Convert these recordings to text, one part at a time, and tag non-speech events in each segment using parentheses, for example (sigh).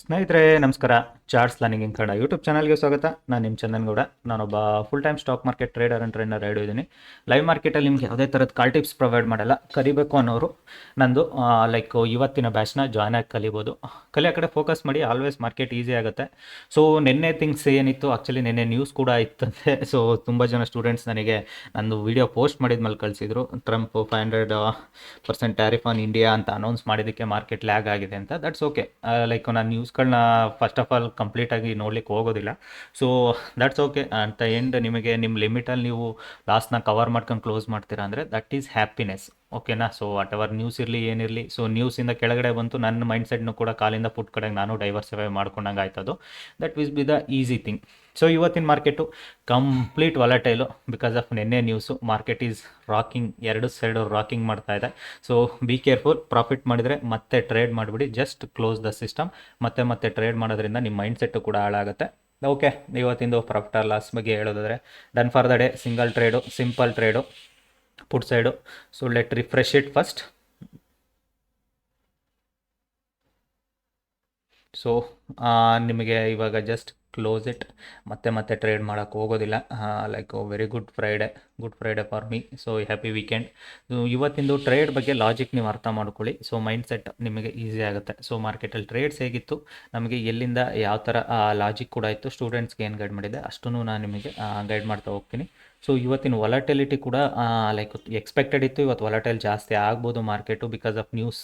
ಸ್ನೇಹಿತರೆ, ನಮಸ್ಕಾರ. Charts learning in Kannada YouTube ಚಾನಲ್ಗೆ ಸ್ವಾಗತ. ನಾನು ನಿಮ್ಮ ಚಂದನ್ಗೌಡ. ನಾನೊಬ್ಬ full time stock market trader and trainer ride ಇದ್ದೀನಿ. ಲೈವ್ ಮಾರ್ಕೆಟಲ್ಲಿ ನಿಮಗೆ ಯಾವುದೇ ಥರದ ಕಾಲ್ ಟಿಪ್ಸ್ ಪ್ರೊವೈಡ್ ಮಾಡಲ್ಲ. ಕರಿಬೇಕು ಅನ್ನೋರು. ನಂದು ಲೈಕ್ ಇವತ್ತಿನ ಬ್ಯಾಚ್ನ ಜಾಯ್ನ್ ಆಗಿ ಕಲಿಬೋದು. ಕಲಿಯೋ ಕಡೆ ಫೋಕಸ್ ಮಾಡಿ ಆಲ್ವೇಸ್ ಮಾರ್ಕೆಟ್ ಈಸಿ ಆಗುತ್ತೆ. ಸೊ ನಿನ್ನೆ ಥಿಂಗ್ಸ್ ಏನಿತ್ತು? ಆ್ಯಕ್ಚುಲಿ ನಿನ್ನೆ ನ್ಯೂಸ್ ಕೂಡ ಇತ್ತಂತೆ. (laughs) ಸೊ ತುಂಬ ಜನ ಸ್ಟೂಡೆಂಟ್ಸ್ ನನಗೆ ನಂದು ವಿಡಿಯೋ ಪೋಸ್ಟ್ ಮಾಡಿದ ಮೇಲೆ ಕಳಿಸಿದ್ರು. Trump five hundred percent tariff on India ಅಂತ ಅನೌನ್ಸ್ ಮಾಡಿದ್ದಕ್ಕೆ ಮಾರ್ಕೆಟ್ ಲ್ಯಾಗ್ ಆಗಿದೆ ಅಂತ. ದಟ್ಸ್ ಓಕೆ ಲೈಕ್ ನಾನು ನ್ಯೂಸ್ಗಳನ್ನ ಫಸ್ಟ್ ಆಫ್ ಆಲ್ ಕಂಪ್ಲೀಟಾಗಿ ನೋಡ್ಲಿಕ್ಕೆ ಹೋಗೋದಿಲ್ಲ. ಸೊ ದಟ್ಸ್ ಓಕೆ ಅಂತ ಎಂಡ್ ನಿಮಗೆ ನಿಮ್ಮ ಲಿಮಿಟಲ್ಲಿ ನೀವು ಲಾಸ್ಟ್ನ ಕವರ್ ಮಾಡ್ಕೊಂಡು ಕ್ಲೋಸ್ ಮಾಡ್ತೀರಾ ಅಂದರೆ ದಟ್ ಈಸ್ ಹ್ಯಾಪಿನೆಸ್ ಓಕೆನಾ ಸೊ ವಾಟ್ ಎವರ್ ನ್ಯೂಸ್ ಇರಲಿ ಏನಿರಲಿ ಸೊ ನ್ಯೂಸಿಂದ ಕೆಳಗಡೆ ಬಂತು. ನನ್ನ ಮೈಂಡ್ ಸೆಟ್ನು ಕೂಡ ಕಾಲಿಂದ ಫುಟ್ ಕಡೆಗೆ ನಾನು ಡೈವರ್ಸಿಫೈ ಮಾಡ್ಕೊಂಡಂಗೆ ಆಯ್ತದು that will be the easy thing so ಇವತ್ತಿನ market complete volatile because of ನಿನ್ನೆ ನ್ಯೂಸು ಮಾರ್ಕೆಟ್ ಈಸ್ ರಾಕಿಂಗ್ ಎರಡು ಸೈಡ್ ರಾಕಿಂಗ್ ಮಾಡ್ತಾ ಇದೆ. ಸೊ ಬಿ ಕೇರ್ಫುಲ್ ಪ್ರಾಫಿಟ್ ಮಾಡಿದರೆ ಮತ್ತೆ ಟ್ರೇಡ್ ಮಾಡಿಬಿಡಿ ಜಸ್ಟ್ ಕ್ಲೋಸ್ ದ ಸಿಸ್ಟಮ್ ಮತ್ತೆ ಮತ್ತೆ ಟ್ರೇಡ್ ಮಾಡೋದ್ರಿಂದ ನಿಮ್ಮ ಮೈಂಡ್ ಸೆಟ್ಟು ಕೂಡ ಹಾಳಾಗುತ್ತೆ. ಓಕೆ ಇವತ್ತಿಂದು ಪ್ರಾಫಿಟ್ ಆರ್ ಲಾಸ್ ಬಗ್ಗೆ ಹೇಳೋದಾದರೆ done for the day single trade simple trade put side so let refresh it first so ನಿಮಗೆ ಇವಾಗ ಜಸ್ಟ್ ಕ್ಲೋಸ್ ಇಟ್ ಮತ್ತೆ ಮತ್ತೆ ಟ್ರೇಡ್ ಮಾಡೋಕ್ಕೆ ಹೋಗೋದಿಲ್ಲ. Like very good Friday good Friday for me so happy weekend ಇವತ್ತಿಂದು trade ಬಗ್ಗೆ logic ನೀವು ಅರ್ಥ ಮಾಡ್ಕೊಳ್ಳಿ. ಸೊ ಮೈಂಡ್ ಸೆಟ್ ನಿಮಗೆ ಈಸಿ ಆಗುತ್ತೆ. ಸೊ ಮಾರ್ಕೆಟಲ್ಲಿ ಟ್ರೇಡ್ಸ್ ಹೇಗಿತ್ತು? ನಮಗೆ ಎಲ್ಲಿಂದ ಯಾವ ಥರ ಲಾಜಿಕ್ ಕೂಡ ಇತ್ತು. ಸ್ಟೂಡೆಂಟ್ಸ್ಗೆ ಏನು ಗೈಡ್ ಮಾಡಿದೆ? ಅಷ್ಟೂ ನಾನು ನಿಮಗೆ ಗೈಡ್ ಮಾಡ್ತಾ ಹೋಗ್ತೀನಿ. ಸೊ ಇವತ್ತಿನ ವೊಲಟಿಲಿಟಿ ಕೂಡ ಲೈಕ್ ಎಕ್ಸ್ಪೆಕ್ಟೆಡ್ ಇತ್ತು. ಇವತ್ತು ವೊಲಟೈಲ್ ಜಾಸ್ತಿ ಆಗ್ಬೋದು ಮಾರ್ಕೆಟು ಬಿಕಾಸ್ ಆಫ್ ನ್ಯೂಸ್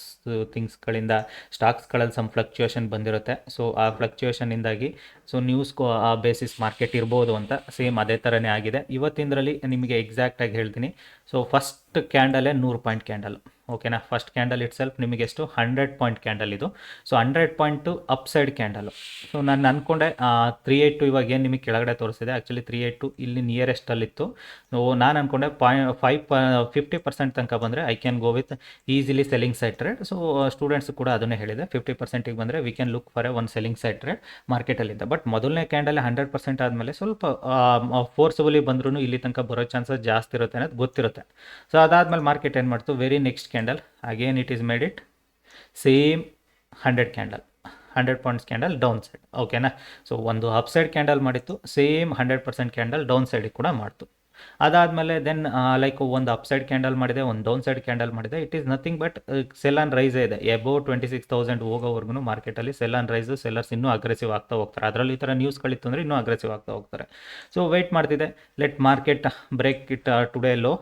ಥಿಂಗ್ಸ್ಗಳಿಂದ ಸ್ಟಾಕ್ಸ್ಗಳಲ್ಲಿ ಸಮ್ ಫ್ಲಕ್ಚುಯೇಷನ್ ಬಂದಿರುತ್ತೆ. ಸೊ ಆ ಫ್ಲಕ್ಚುಯೇಷನಿಂದಾಗಿ ಸೊ ನ್ಯೂಸ್ ಆ ಬೇಸಿಸ್ ಮಾರ್ಕೆಟ್ ಇರ್ಬೋದು ಅಂತ ಸೇಮ್ ಅದೇ ಥರನೇ ಆಗಿದೆ. ಇವತ್ತಿಂದರಲ್ಲಿ ನಿಮಗೆ ಎಕ್ಸಾಕ್ಟಾಗಿ ಹೇಳ್ತೀನಿ. ಸೊ ಫಸ್ಟ್ ಕ್ಯಾಂಡಲೇ ನೂರು ಪಾಯಿಂಟ್ ಕ್ಯಾಂಡಲ್ ಓಕೆನಾ ಫಸ್ಟ್ ಕ್ಯಾಂಡಲ್ ಇಟ್ ಸೆಲ್ಫ್ ನಿಮಗೆ ಎಷ್ಟು? ಹಂಡ್ರೆಡ್ ಪಾಯಿಂಟ್ ಕ್ಯಾಂಡಲ್ ಇದು. So hundred point upside candle so ನಾನು ಅಂದ್ಕೊಂಡೆ ತ್ರೀ ಏಟ್ ಟು ಇವಾಗ ಏನು ನಿಮಗೆ ಕೆಳಗಡೆ ತೋರಿಸಿದೆ? ಆ್ಯಕ್ಚುಲಿ ತ್ರೀ ಏಟ್ ಟು ಇಲ್ಲಿ ನಿಯರೆಸ್ಟಲ್ಲಿತ್ತು ಸೊ ನಾನು ಅಂದ್ಕೊಂಡೆ ಪಾಯಿಂಟ್ ಫೈವ್ ಪ ಫಿಫ್ಟಿ ಪರ್ಸೆಂಟ್ ತನಕ ಬಂದರೆ I can go with easily selling side trade so students ಕೂಡ ಅದನ್ನೇ ಹೇಳಿದೆ. ಫಿಫ್ಟಿ ಪರ್ಸೆಂಟಿಗೆ ಬಂದರೆ we can look for a one selling side trade ಮಾರ್ಕೆಟಲ್ಲಿದ್ದ but ಮೊದಲನೇ ಕ್ಯಾಂಡಲ್ ಹಂಡ್ರೆಡ್ ಪರ್ಸೆಂಟ್ ಆದಮೇಲೆ ಸ್ವಲ್ಪ ಫೋರ್ಸಬಲಿ ಬಂದ್ರೂ ಇಲ್ಲಿ ತನಕ ಬರೋ ಚಾನ್ಸಸ್ ಜಾಸ್ತಿ ಇರುತ್ತೆ ಅನ್ನೋದು ಗೊತ್ತಿರುತ್ತೆ. ಸೊ ಅದಾದಮೇಲೆ ಮಾರ್ಕೆಟ್ ಏನು ಮಾಡ್ತು? Very next candle again it is made it same hundred candle hundred points candle downside ಓಕೆನಾ ಸೊ ಒಂದು ಅಪ್ ಸೈಡ್ ಕ್ಯಾಂಡಲ್ ಮಾಡಿತ್ತು same hundred percent candle down ಸೈಡಿಗೆ ಕೂಡ ಮಾಡ್ತು. ಅದಾದಮೇಲೆ ದೆನ್ ಲೈಕ್ ಒಂದು ಅಪ್ ಸೈಡ್ ಕ್ಯಾಂಡಲ್ ಮಾಡಿದೆ, ಒಂದು ಡೌನ್ ಸೈಡ್ ಕ್ಯಾಂಡಲ್ ಮಾಡಿದೆ it is nothing but sell on ರೈಸೇ ಇದೆ. ಎಬೋ ಟ್ವೆಂಟಿ ಸಿಕ್ಸ್ ತೌಸಂಡ್ ಹೋಗೋವರೆಗೂ ಮಾರ್ಕೆಟಲ್ಲಿ ಸೆಲ್ ಆನ್ ರೈಸ್ ಸೆಲ್ಲರ್ಸ್ ಇನ್ನೂ ಅಗ್ರೆಸಿವ್ ಆಗ್ತಾ ಹೋಗ್ತಾರೆ. ಅದರಲ್ಲಿ ಈ ಥರ ನ್ಯೂಸ್ಗಳಿತ್ತು ಅಂದರೆ ಇನ್ನೂ ಅಗ್ರೆಸಿವ್ ಆಗ್ತಾ ಹೋಗ್ತಾರೆ. ಸೊ ವೆಯ್ಟ್ ಮಾಡ್ತಿದೆ. Let market break it today low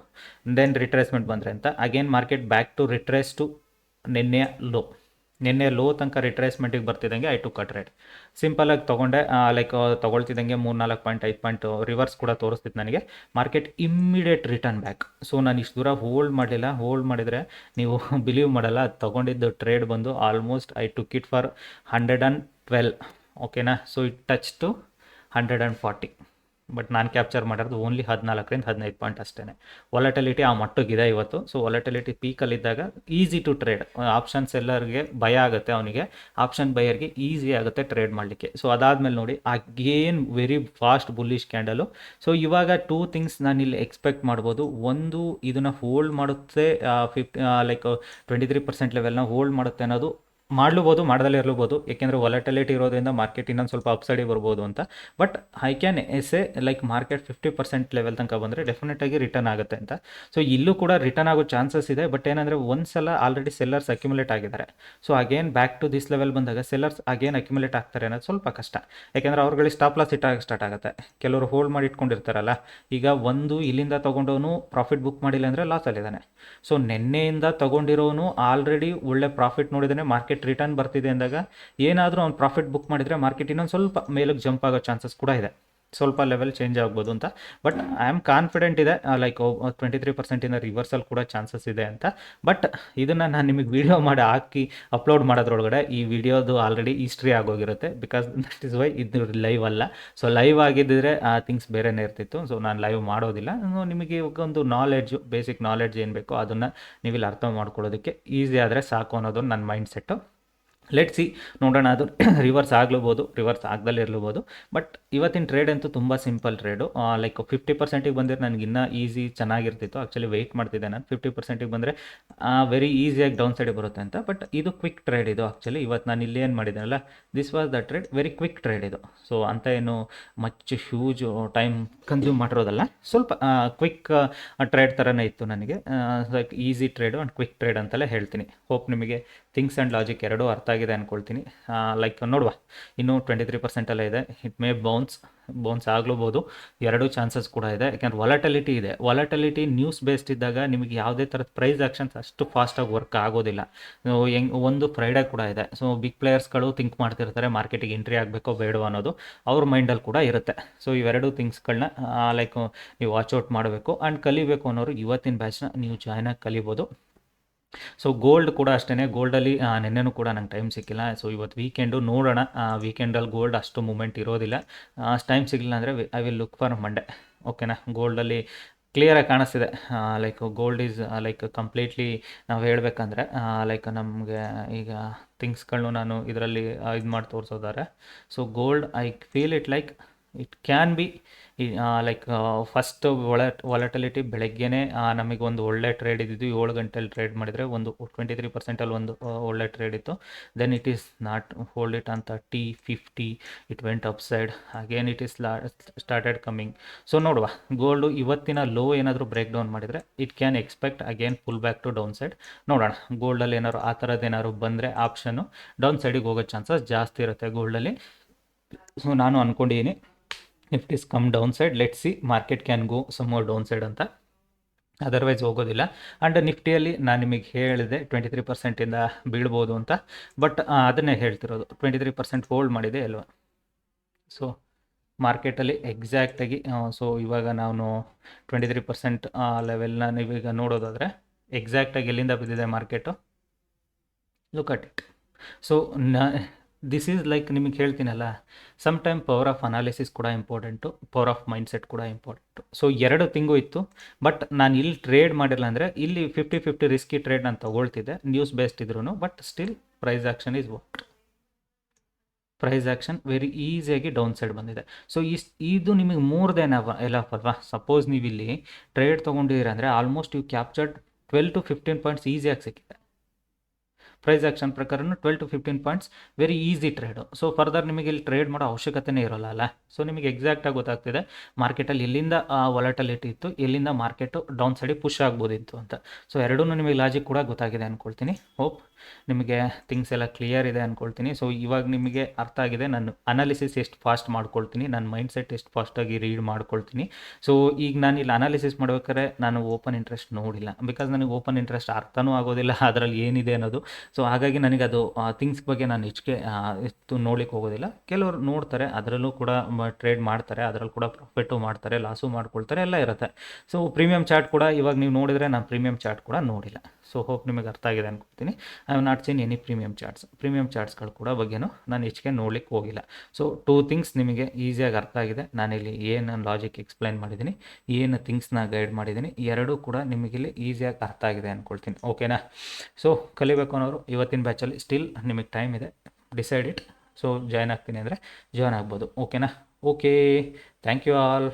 then retracement ಬಂದರೆ ಅಂತ. Again market back to retrace to ನಿನ್ನೆ ಲೋ ನಿನ್ನೆ ಲೋ ತನಕ ರಿಟ್ರೇಸ್ಮೆಂಟಿಗೆ ಬರ್ತಿದ್ದಂಗೆ ಐ ಟು ಕಟ್ ರೇಟ್ ಸಿಂಪಲಾಗಿ ತೊಗೊಂಡೆ ಲೈಕ್ ತೊಗೊಳ್ತಿದ್ದಂಗೆ ಮೂರು ನಾಲ್ಕು ಪಾಯಿಂಟ್ ಐದು ಪಾಯಿಂಟ್ ರಿವರ್ಸ್ ಕೂಡ ತೋರಿಸ್ತಿತ್ತು ನನಗೆ. Market immediate return back so ನಾನು ಇಷ್ಟು ದೂರ ಹೋಲ್ಡ್ ಮಾಡಲಿಲ್ಲ. ಹೋಲ್ಡ್ ಮಾಡಿದರೆ ನೀವು (laughs) ಬಿಲೀವ್ ಮಾಡಲ್ಲ. ತೊಗೊಂಡಿದ್ದು ಟ್ರೇಡ್ ಬಂದು almost I took it four hundred and twelve ಓಕೆನಾ so it touch two hundred and forty but ನಾನು ಕ್ಯಾಪ್ಚರ್ ಮಾಡಿರೋದು ಓನ್ಲಿ ಹದಿನಾಲ್ಕರಿಂದ ಹದಿನೈದು ಪಾಯಿಂಟ್ ಅಷ್ಟೇ ವಾಲಟಿಲಿಟಿ ಆ ಮಟ್ಟಿಗಿದೆ ಇವತ್ತು. ಸೊ ವಾಲಟಿಲಿಟಿ ಪೀಕಲ್ಲಿದ್ದಾಗ ಈಸಿ ಟು ಟ್ರೇಡ್ ಆಪ್ಷನ್ಸ್ ಎಲ್ಲರಿಗೆ ಭಯ ಆಗುತ್ತೆ ಅವನಿಗೆ. ಆಪ್ಷನ್ ಬೈಯರ್ಗೆ ಈಸಿ ಆಗುತ್ತೆ ಟ್ರೇಡ್ ಮಾಡಲಿಕ್ಕೆ. ಸೊ ಅದಾದಮೇಲೆ ನೋಡಿ again very fast bullish candle so ಇವಾಗ ಟೂ ಥಿಂಗ್ಸ್ ನಾನು ಇಲ್ಲಿ ಎಕ್ಸ್ಪೆಕ್ಟ್ ಮಾಡ್ಬೋದು. ಒಂದು, ಇದನ್ನು ಹೋಲ್ಡ್ ಮಾಡುತ್ತೆ fifty like twenty three percent ಲೆವೆಲ್ನ hold ಮಾಡುತ್ತೆ ಅನ್ನೋದು ಮಾಡ್ಲೂಬೋದು, ಮಾಡದಲ್ಲೇ ಇರಲೂಬೋದು. ಯಾಕೆಂದರೆ ವಾಲಟಿಲಿಟಿ ಇರೋದ್ರಿಂದ ಮಾರ್ಕೆಟ್ ಇನ್ನೊಂದು ಸ್ವಲ್ಪ ಅಪ್ಸೈಡಿಗೆ ಬರ್ಬೋದು ಅಂತ. But I can as a like market fifty percent level ತನಕ ಬಂದರೆ ಡೆಫಿನೆಟಾಗಿ ರಿಟರ್ನ್ ಆಗುತ್ತೆ ಅಂತ. ಸೊ ಇಲ್ಲೂ ಕೂಡ ರಿಟರ್ನ್ ಆಗೋ ಚಾನ್ಸಸ್ ಇದೆ. ಬಟ್ ಏನಂದರೆ, ಒಂದು ಸಲ ಆಲ್ರೆಡಿ ಸೆಲ್ಲರ್ಸ್ ಅಕ್ಯುಮುಲೇಟ್ ಆಗಿದ್ದಾರೆ. So again back to this level ಬಂದಾಗ ಸೆಲ್ಲರ್ಸ್ ಅಗೇನ್ ಅಕ್ಯುಮುಲೇಟ್ ಆಗ್ತಾರೆ ಅನ್ನೋದು ಸ್ವಲ್ಪ ಕಷ್ಟ. ಯಾಕೆಂದರೆ ಅವ್ರುಗಳಿಗೆ ಸ್ಟಾಪ್ ಲಾಸ್ ಇಟ್ಟಾಗ ಸ್ಟಾರ್ಟ್ ಆಗುತ್ತೆ. ಕೆಲವರು ಹೋಲ್ಡ್ ಮಾಡಿ ಇಟ್ಕೊಂಡಿರ್ತಾರಲ್ಲ. ಈಗ ಒಂದು ಇಲ್ಲಿಂದ ತೊಗೊಂಡವನು ಪ್ರಾಫಿಟ್ ಬುಕ್ ಮಾಡಿಲ್ಲ ಅಂದರೆ ಲಾಸಲ್ಲಿದ್ದಾನೆ ಸೊ ನಿನ್ನೆಯಿಂದ ತೊಗೊಂಡಿರೋನು ಆಲ್ರೆಡಿ ಒಳ್ಳೆ ಪ್ರಾಫಿಟ್ ನೋಡಿದರೆ ಮಾರ್ಕೆಟ್ ರಿಟರ್ನ್ ಬರ್ತಿದೆ ಅಂದಾಗ ಏನಾದರೂ ಅವ್ನು ಪ್ರಾಫಿಟ್ ಬುಕ್ ಮಾಡಿದರೆ ಮಾರ್ಕೆಟ್ ಇನ್ನೊಂದು ಸ್ವಲ್ಪ ಮೇಲಕ್ಕೆ ಜಂಪ್ ಆಗೋ ಚಾನ್ಸಸ್ ಕೂಡ ಇದೆ. ಸ್ವಲ್ಪ ಲೆವೆಲ್ ಚೇಂಜ್ ಆಗ್ಬೋದು ಅಂತ. ಬಟ್ ಐ ಆಮ್ ಕಾನ್ಫಿಡೆಂಟ್ ಇದೆ ಲೈಕ್ ಟ್ವೆಂಟಿ ತ್ರೀ ಪರ್ಸೆಂಟಿನ ರಿವರ್ಸಲ್ ಕೂಡ ಚಾನ್ಸಸ್ ಇದೆ ಅಂತ. ಬಟ್ ಇದನ್ನು ನಾನು ನಿಮಗೆ ವಿಡಿಯೋ ಮಾಡಿ ಹಾಕಿ ಅಪ್ಲೋಡ್ ಮಾಡೋದ್ರೊಳಗಡೆ ಈ ವಿಡಿಯೋದು ಆಲ್ರೆಡಿ ಹಿಸ್ಟ್ರಿ ಆಗೋಗಿರುತ್ತೆ. ಬಿಕಾಸ್ ದಟ್ ಇಸ್ ವೈ ಇದು ಲೈವ್ ಅಲ್ಲ. ಸೊ ಲೈವ್ ಆಗಿದ್ದರೆ ಆ ಥಿಂಗ್ಸ್ ಬೇರೆನೇ ಇರ್ತಿತ್ತು. ಸೊ ನಾನು ಲೈವ್ ಮಾಡೋದಿಲ್ಲ. ನಿಮಗೆ ಇವಾಗ ಒಂದು ನಾಲೆಡ್ಜು ಬೇಸಿಕ್ ನಾಲೆಡ್ಜ್ ಏನು ಬೇಕೋ ಅದನ್ನು ನೀವಿಲ್ಲಿ ಅರ್ಥ ಮಾಡ್ಕೊಳ್ಳೋದಕ್ಕೆ ಈಸಿ ಆದರೆ ಸಾಕು ಅನ್ನೋದು ನನ್ನ ಮೈಂಡ್ ಸೆಟ್ಟು ಲೆಟ್ ಸಿ ನೋಡೋಣ ಅದು (coughs) ರಿವರ್ಸ್ ಆಗ್ಲೂಬೋದು ರಿವರ್ಸ್ ಆಗದಲ್ಲೇ ಇರ್ಲೂಬೋದು. ಬಟ್ ಇವತ್ತಿನ ಟ್ರೇಡ್ ಅಂತೂ ತುಂಬ ಸಿಂಪಲ್ ಟ್ರೇಡು ಲೈಕ್ ಫಿಫ್ಟಿ ಪರ್ಸೆಂಟಿಗೆ ಬಂದರೆ ನನಗೆ ಇನ್ನೂ ಈಸಿ ಚೆನ್ನಾಗಿರ್ತಿತ್ತು. ಆ್ಯಕ್ಚುಲಿ ವೆಯ್ಟ್ ಮಾಡ್ತಿದ್ದೆ ನಾನು. ಫಿಫ್ಟಿ ಪರ್ಸೆಂಟಿಗೆ ಬಂದರೆ ವೆರಿ ಈಸಿಯಾಗಿ ಡೌನ್ ಸೈಡಿಗೆ ಬರುತ್ತೆ ಅಂತ. ಬಟ್ ಇದು ಕ್ವಿಕ್ ಟ್ರೇಡ್ ಇದು ಆ್ಯಕ್ಚುಲಿ ಇವತ್ತು ನಾನು ಇಲ್ಲಿ ಏನು ಮಾಡಿದ್ದೀನಲ್ಲ this was the trade very quick trade ಇದು. ಸೊ ಅಂತ ಏನು ಮಚ್ ಹ್ಯೂಜ್ ಟೈಮ್ ಕನ್ಸ್ಯೂಮ್ ಮಾಡಿರೋದಲ್ಲ. ಸ್ವಲ್ಪ ಕ್ವಿಕ್ ಟ್ರೇಡ್ ಥರನೇ ಇತ್ತು ನನಗೆ. Like easy trade and quick trade ಅಂತಲೇ ಹೇಳ್ತೀನಿ. ಹೋಪ್ ನಿಮಗೆ ಥಿಂಗ್ಸ್ ಆ್ಯಂಡ್ ಲಾಜಿಕ್ ಎರಡೂ ಅರ್ಥ ಆಗಿದೆ ಅಂದ್ಕೊಳ್ತೀನಿ ಲೈಕ್ ನೋಡುವ, ಇನ್ನೂ ಟ್ವೆಂಟಿ ತ್ರೀ ಪರ್ಸೆಂಟಲ್ಲೇ ಇದೆ. ಇಟ್ ಮೇ ಬೌನ್ಸ್ ಬೌನ್ಸ್ ಆಗ್ಲೂಬೋದು. ಎರಡೂ ಚಾನ್ಸಸ್ ಕೂಡ ಇದೆ. ಯಾಕೆಂದರೆ ವಾಲಟಲಿಟಿ ಇದೆ. ವಾಲಟಲಿಟಿ ನ್ಯೂಸ್ ಬೇಸ್ಡ್ ಇದ್ದಾಗ ನಿಮಗೆ ಯಾವುದೇ ಥರದ ಪ್ರೈಸ್ ಆ್ಯಕ್ಷನ್ಸ್ ಅಷ್ಟು ಫಾಸ್ಟಾಗಿ ವರ್ಕ್ ಆಗೋದಿಲ್ಲ. ಹೆಂಗ್, ಒಂದು ಫ್ರೈಡೇ ಕೂಡ ಇದೆ. ಸೊ ಬಿಗ್ ಪ್ಲೇಯರ್ಸ್ಗಳು ಥಿಂಕ್ ಮಾಡ್ತಿರ್ತಾರೆ ಮಾರ್ಕೆಟಿಗೆ ಎಂಟ್ರಿ ಆಗಬೇಕೋ ಬೇಡೋ ಅನ್ನೋದು ಅವ್ರ ಮೈಂಡಲ್ಲಿ ಕೂಡ ಇರುತ್ತೆ. ಸೊ ಇವೆರಡು ಥಿಂಗ್ಸ್ಗಳನ್ನ ಲೈಕ್ ನೀವು ವಾಚ್ ಔಟ್ ಮಾಡಬೇಕು. ಆ್ಯಂಡ್ ಕಲಿಬೇಕು ಅನ್ನೋರು ಇವತ್ತಿನ ಬ್ಯಾಚ್ನ ನೀವು ಜಾಯ್ನಾಗಿ ಕಲಿಬೋದು. ಸೊ ಗೋಲ್ಡ್ ಕೂಡ ಅಷ್ಟೇ ಗೋಲ್ಡಲ್ಲಿ ನಿನ್ನೆನೂ ಕೂಡ ನಂಗೆ ಟೈಮ್ ಸಿಕ್ಕಿಲ್ಲ. ಸೊ ಇವತ್ತು ವೀಕೆಂಡು ನೋಡೋಣ. ವೀಕೆಂಡಲ್ಲಿ ಗೋಲ್ಡ್ ಅಷ್ಟು ಮೂಮೆಂಟ್ ಇರೋದಿಲ್ಲ. ಅಷ್ಟು ಟೈಮ್ ಸಿಗಲಿಲ್ಲ ಅಂದರೆ I will look for Monday ಓಕೆನಾ ಗೋಲ್ಡಲ್ಲಿ ಕ್ಲಿಯರಾಗಿ ಕಾಣಿಸ್ತಿದೆ. Like gold is like completely ನಾವು ಹೇಳಬೇಕಂದ್ರೆ ಲೈಕ್ ನಮಗೆ ಈಗ ಥಿಂಗ್ಸ್ಗಳನ್ನು ನಾನು ಇದರಲ್ಲಿ ಇದು ಮಾಡಿ ತೋರಿಸೋದಾರೆ so gold I feel it like it can be like first ಒಳ ವಾಲಟಲಿಟಿ ಬೆಳಗ್ಗೆನೇ ನಮಗೆ ಒಂದು ಒಳ್ಳೆ ಟ್ರೇಡ್ ಇದ್ದಿದ್ದು ಏಳು ಗಂಟೆಯಲ್ಲಿ ಟ್ರೇಡ್ ಮಾಡಿದರೆ ಒಂದು ಟ್ವೆಂಟಿ ತ್ರೀ ಪರ್ಸೆಂಟಲ್ಲಿ ಒಂದು ಒಳ್ಳೆ ಟ್ರೇಡ್ ಇತ್ತು. Then it is not hold it ಅಂತ T fifty it went up side again it is law started coming so ನೋಡುವ ಗೋಲ್ಡು ಇವತ್ತಿನ ಲೋ ಏನಾದರೂ ಬ್ರೇಕ್ ಡೌನ್ ಮಾಡಿದರೆ it can expect again pull back to down side ನೋಡೋಣ ಗೋಲ್ಡಲ್ಲಿ ಏನಾದ್ರು ಆ ಥರದ್ದು ಏನಾದ್ರು ಬಂದರೆ ಆಪ್ಷನ್ನು ಡೌನ್ ಸೈಡಿಗೆ ಹೋಗೋ ಚಾನ್ಸಸ್ ಜಾಸ್ತಿ ಇರುತ್ತೆ ಗೋಲ್ಡಲ್ಲಿ ಸೊ ನಾನು ಅಂದ್ಕೊಂಡಿದ್ದೀನಿ if is come down side let see market can go some more down side ಅಂತ. ಅದರ್ವೈಸ್ ಹೋಗೋದಿಲ್ಲ. ಆ್ಯಂಡ್ ನಿಫ್ಟಿಯಲ್ಲಿ ನಾನು ನಿಮಗೆ ಹೇಳಿದೆ ಟ್ವೆಂಟಿ ತ್ರೀ ಪರ್ಸೆಂಟಿಂದ ಬೀಳ್ಬೋದು ಅಂತ. ಬಟ್ ಅದನ್ನೇ ಹೇಳ್ತಿರೋದು. ಟ್ವೆಂಟಿ ತ್ರೀ ಪರ್ಸೆಂಟ್ ಹೋಲ್ಡ್ ಮಾಡಿದೆ ಅಲ್ವ? ಸೊ ಮಾರ್ಕೆಟಲ್ಲಿ ಎಕ್ಸಾಕ್ಟಾಗಿ ಸೊ ಇವಾಗ ನಾನು ಟ್ವೆಂಟಿ ತ್ರೀ ಪರ್ಸೆಂಟ್ ಲೆವೆಲ್ನ ನೀವೀಗ ನೋಡೋದಾದರೆ ಎಕ್ಸಾಕ್ಟಾಗಿ ಎಲ್ಲಿಂದ ಬಿದ್ದಿದೆ market look at it so ನ ದಿಸ್ ಈಸ್ ಲೈಕ್ ನಿಮಗೆ ಹೇಳ್ತೀನಲ್ಲ some time power of analysis ಕೂಡ ಇಂಪಾರ್ಟೆಂಟು ಪವರ್ ಆಫ್ ಮೈಂಡ್ಸೆಟ್ ಕೂಡ ಇಂಪಾರ್ಟೆಂಟು ಸೊ ಎರಡು ತಿಂಗು ಇತ್ತು ಬಟ್ ನಾನು ಇಲ್ಲಿ ಟ್ರೇಡ್ ಮಾಡಿಲ್ಲ ಅಂದರೆ, ಇಲ್ಲಿ ಫಿಫ್ಟಿ ಫಿಫ್ಟಿ ರಿಸ್ಕಿ ಟ್ರೇಡ್ ನಾನು ತೊಗೊಳ್ತಿದ್ದೆ ನ್ಯೂಸ್ ಬೇಸ್ಡ್ ಇದ್ರೂ but still price action is work price action very ಈಸಿಯಾಗಿ ಡೌನ್ ಸೈಡ್ ಬಂದಿದೆ. ಸೊ ಇಸ್, ಇದು ನಿಮಗೆ ಮೂರ್ದೇನವ ಎಲ್ಲ ಅಲ್ವಾ? ಸಪೋಸ್ ನೀವು ಇಲ್ಲಿ ಟ್ರೇಡ್ ತೊಗೊಂಡಿದ್ದೀರ ಅಂದರೆ almost you captured twelve to fifteen points ಈಸಿಯಾಗಿ ಸಿಕ್ಕಿದೆ. Price action ಪ್ರಕಾರನೂ twelve to fifteen points very easy trade so further ನಿಮಗೆ ಇಲ್ಲಿ ಟ್ರೇಡ್ ಮಾಡೋ ಅವಶ್ಯಕತೆನೇ ಇರೋಲ್ಲ ಅಲ್ಲ? ಸೊ ನಿಮಗೆ ಎಕ್ಸಾಕ್ಟಾಗಿ ಗೊತ್ತಾಗ್ತಿದೆ ಮಾರ್ಕೆಟಲ್ಲಿ ಎಲ್ಲಿಂದ ವಾಲಟಲಿಟಿ ಇತ್ತು, ಎಲ್ಲಿಂದ ಮಾರ್ಕೆಟು ಡೌನ್ ಸೈಡಿಗೆ ಪುಷ್ ಆಗ್ಬೋದಿತ್ತು ಅಂತ. ಸೊ ಎರಡೂ ನಿಮಗೆ ಲಾಜಿಕ್ ಕೂಡ ಗೊತ್ತಾಗಿದೆ ಅಂದ್ಕೊಳ್ತೀನಿ ಹೋಪ್ ನಿಮಗೆ ಥಿಂಗ್ಸ್ ಎಲ್ಲ ಕ್ಲಿಯರ್ ಇದೆ ಅಂದ್ಕೊಳ್ತೀನಿ ಸೊ ಇವಾಗ ನಿಮಗೆ ಅರ್ಥ ಆಗಿದೆ. ನಾನು ಅನಾಲಿಸಿಸ್ ಎಷ್ಟು ಫಾಸ್ಟ್ ಮಾಡ್ಕೊಳ್ತೀನಿ. ನನ್ನ ಮೈಂಡ್ ಸೆಟ್ ಎಷ್ಟು ಫಾಸ್ಟಾಗಿ ರೀಡ್ ಮಾಡ್ಕೊಳ್ತೀನಿ. ಸೊ ಈಗ ನಾನು ಇಲ್ಲಿ ಅನಾಲಿಸಿಸ್ ಮಾಡ್ಬೇಕಾದ್ರೆ ನಾನು ಓಪನ್ ಇಂಟ್ರೆಸ್ಟ್ ನೋಡಿಲ್ಲ. ಬಿಕಾಸ್ ನನಗೆ ಓಪನ್ ಇಂಟ್ರೆಸ್ಟ್ ಅರ್ಥನೂ ಆಗೋದಿಲ್ಲ. (laughs) ಅದರಲ್ಲಿ ಏನಿದೆ ಅನ್ನೋದು. ಸೊ ಹಾಗಾಗಿ ನನಗೆ ಅದು ಥಿಂಗ್ಸ್ ಬಗ್ಗೆ ನಾನು ಹೆಚ್ಚಿಗೆ ನೋಡ್ಲಿಕ್ಕೆ ಹೋಗೋದಿಲ್ಲ. ಕೆಲವರು ನೋಡ್ತಾರೆ. ಅದರಲ್ಲೂ ಕೂಡ ಟ್ರೇಡ್ ಮಾಡ್ತಾರೆ. ಅದರಲ್ಲಿ ಕೂಡ ಪ್ರಾಫಿಟ್ಟು ಮಾಡ್ತಾರೆ. ಲಾಸು ಮಾಡ್ಕೊಳ್ತಾರೆ. ಎಲ್ಲ ಇರುತ್ತೆ. ಸೊ ಪ್ರೀಮಿಯಂ ಚಾರ್ಟ್ ಕೂಡ ಇವಾಗ ನೀವು ನೋಡಿದರೆ ನಾನು ಪ್ರೀಮಿಯಂ ಚಾರ್ಟ್ ಕೂಡ ನೋಡಿಲ್ಲ. ಸೊ ಹೋಪ್ ನಿಮಗೆ ಅರ್ಥ ಆಗಿದೆ ಅನ್ಕೊಳ್ತೀನಿ. I have not seen any premium charts. Premium ಚಾರ್ಟ್ಸ್ಗಳು ಕೂಡ ಬಗ್ಗೆನೂ ನಾನು ಹೆಚ್ಚಿಗೆ ನೋಡ್ಲಿಕ್ಕೆ ಹೋಗಿಲ್ಲ. ಸೊ ಟೂ ಥಿಂಗ್ಸ್ ನಿಮಗೆ ಈಸಿಯಾಗಿ ಅರ್ಥ ಆಗಿದೆ. ನಾನಿಲ್ಲಿ ಏನು ಲಾಜಿಕ್ ಎಕ್ಸ್ಪ್ಲೈನ್ ಮಾಡಿದ್ದೀನಿ, ಏನು ಥಿಂಗ್ಸ್ನ ಗೈಡ್ ಮಾಡಿದ್ದೀನಿ, ಎರಡೂ ಕೂಡ ನಿಮಗಿಲ್ಲಿ ಈಸಿಯಾಗಿ ಅರ್ಥ ಆಗಿದೆ ಅಂದ್ಕೊಳ್ತೀನಿ ಓಕೆನಾ ಸೊ ಕಲಿಬೇಕು ಅನ್ನೋರು ಇವತ್ತಿನ ಬ್ಯಾಚಲ್ಲಿ ಸ್ಟಿಲ್ ನಿಮಗೆ ಟೈಮ್ ಇದೆ. ಡಿಸೈಡ್ ಇಟ್ ಸೊ ಜಾಯ್ನ್ ಆಗ್ತೀನಿ ಅಂದರೆ ಜಾಯ್ನ್ ಆಗ್ಬೋದು. ಓಕೆನಾ ಓಕೆ ಥ್ಯಾಂಕ್ ಯು ಆಲ್